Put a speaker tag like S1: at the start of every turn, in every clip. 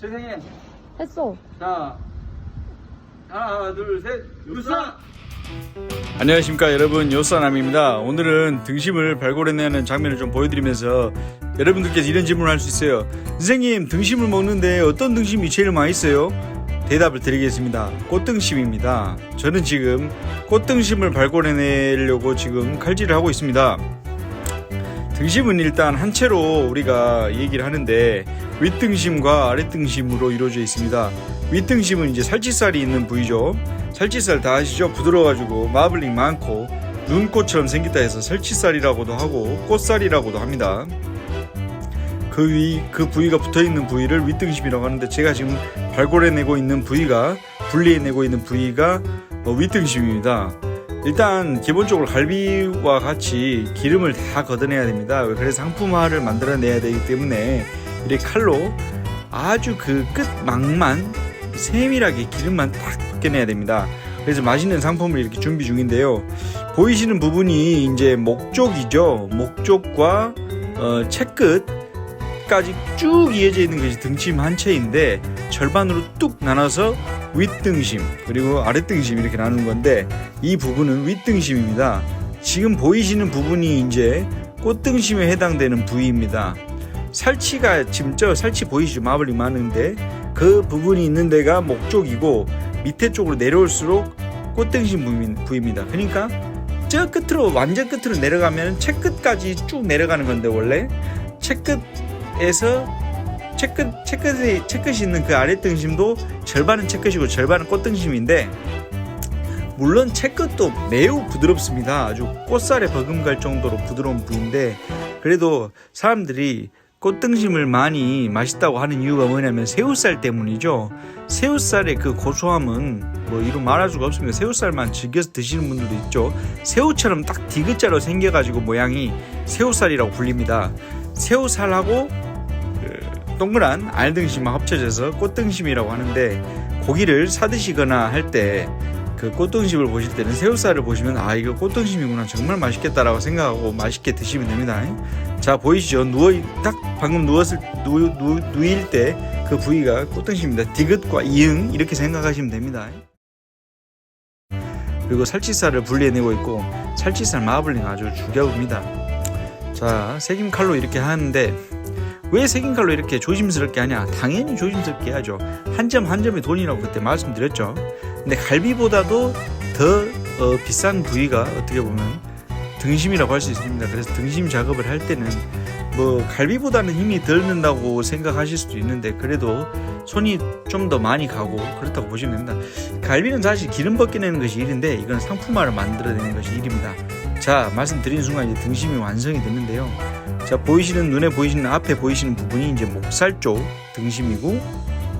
S1: 선생님,
S2: 했어.
S1: 자, 하나, 둘, 셋, 유사!
S3: 안녕하십니까 여러분. 요사남입니다. 오늘은 등심을 발굴해내는 장면을 좀 보여드리면서 여러분들께서 이런 질문을 할 수 있어요. 선생님 등심을 먹는데 어떤 등심이 제일 맛있어요? 대답을 드리겠습니다. 꽃등심입니다. 저는 지금 꽃등심을 발굴해내려고 지금 칼질을 하고 있습니다. 등심은 일단 한 채로 우리가 얘기를 하는데 윗등심과 아랫등심으로 이루어져 있습니다. 윗등심은 이제 살치살이 있는 부위죠. 살치살 다 아시죠? 부드러워가지고 마블링 많고 눈꽃처럼 생겼다 해서 살치살이라고도 하고 꽃살이라고도 합니다. 그 위, 그 부위가 붙어 있는 부위를 윗등심이라고 하는데 제가 지금 발굴해내고 있는 부위가 분리해내고 있는 부위가 어, 윗등심입니다. 일단 기본적으로 갈비와 같이 기름을 다 걷어내야 됩니다. 그래서 상품화를 만들어내야 되기 때문에 이렇게 칼로 아주 그 끝망만 세밀하게 기름만 딱 벗겨내야 됩니다. 그래서 맛있는 상품을 이렇게 준비 중인데요. 보이시는 부분이 이제 목쪽이죠. 목쪽과 어, 채끝까지 쭉 이어져 있는 것이 등심 한 채인데 절반으로 뚝 나눠서 윗등심 그리고 아랫등심 이렇게 나누는 건데 이 부분은 윗등심입니다. 지금 보이시는 부분이 이제 꽃등심에 해당되는 부위입니다. 살치가 지금 저 살치 보이시죠? 마블링 많은데 그 부분이 있는 데가 목 쪽이고 밑에 쪽으로 내려올수록 꽃등심 부위- 부위입니다. 그러니까 저 끝으로 완전 끝으로 내려가면 채 끝까지 쭉 내려가는 건데 원래 채 끝에서 채 끝 채끝에 채끝이 있는 그 아래 등심도 절반은 채 끝이고 절반은 꽃등심인데 물론 채 끝도 매우 부드럽습니다. 아주 꽃살에 버금갈 정도로 부드러운 부위인데 그래도 사람들이 꽃등심을 많이 맛있다고 하는 이유가 뭐냐면 새우살 때문이죠. 새우살의 그 고소함은 뭐 이루 말할 수가 없습니다. 새우살만 즐겨서 드시는 분들도 있죠. 새우처럼 딱 디귿자로 생겨가지고 모양이 새우살이라고 불립니다. 새우살하고 그 동그란 알등심만 합쳐져서 꽃등심이라고 하는데 고기를 사드시거나 할 때 그 꽃등심을 보실 때는 새우살을 보시면 아 이거 꽃등심이구나 정말 맛있겠다라고 생각하고 맛있게 드시면 됩니다. 자 보이시죠? 누워 딱 방금 누웠을 누, 누, 누일 때 그 부위가 꽃등심입니다. 디귿과 이응 이렇게 생각하시면 됩니다. 그리고 살치살을 분리해내고 있고 살치살 마블링 아주 죽여봅니다. 자 색임 칼로 이렇게 하는데 왜 색임 칼로 이렇게 조심스럽게 하냐? 당연히 조심스럽게 해야죠. 한 점 한 점이 돈이라고 그때 말씀드렸죠. 근데 갈비보다도 더 어, 비싼 부위가 어떻게 보면 등심이라고 할 수 있습니다. 그래서 등심 작업을 할 때는 뭐 갈비보다는 힘이 덜 든다고 생각하실 수도 있는데 그래도 손이 좀 더 많이 가고 그렇다고 보시면 됩니다. 갈비는 사실 기름 벗겨내는 것이 일인데 이건 상품화를 만들어내는 것이 일입니다. 자 말씀드린 순간 이제 등심이 완성이 됐는데요. 자 보이시는 눈에 보이시는 앞에 보이시는 부분이 이제 목살 쪽 등심이고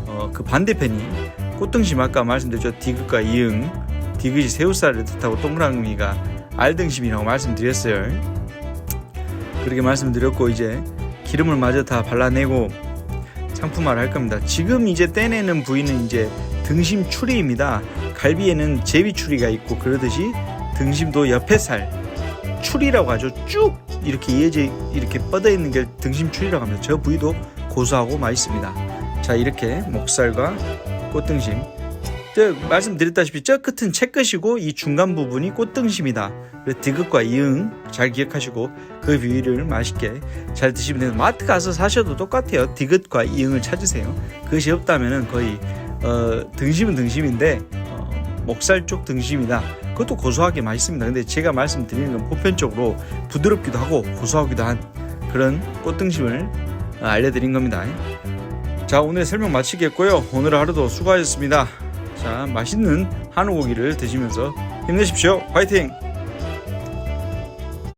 S3: 어, 그 반대편이 꽃등심 아까 말씀드렸죠 디귿과 이응 디귿이 새우살을 뜻하고 동그라미가 알등심이라고 말씀드렸어요. 그렇게 말씀드렸고 이제 기름을 마저 다 발라내고 상품화를 할 겁니다. 지금 이제 떼내는 부위는 이제 등심 추리입니다. 갈비에는 제비 추리가 있고 그러듯이 등심도 옆에 살 추리라고 하죠. 쭉 이렇게 이어져 이렇게 뻗어 있는 게 등심 추리라고 합니다. 저 부위도 고소하고 맛있습니다. 자 이렇게 목살과 꽃등심 저 말씀드렸다시피 저 끝은 채끝이고 이 중간 부분이 꽃등심이다. 디귿과 이응 잘 기억하시고 그 비위를 맛있게 잘 드시면 돼요. 마트 가서 사셔도 똑같아요. 디귿과 이응을 찾으세요. 그것이 없다면은 거의 어, 등심은 등심인데 어, 목살 쪽 등심이다. 그것도 고소하게 맛있습니다. 근데 제가 말씀드리는 건 보편적으로 부드럽기도 하고 고소하기도 한 그런 꽃등심을 어, 알려드린 겁니다. 자 오늘 설명 마치겠고요. 오늘 하루도 수고하셨습니다. 자 맛있는 한우 고기를 드시면서 힘내십시오. 화이팅!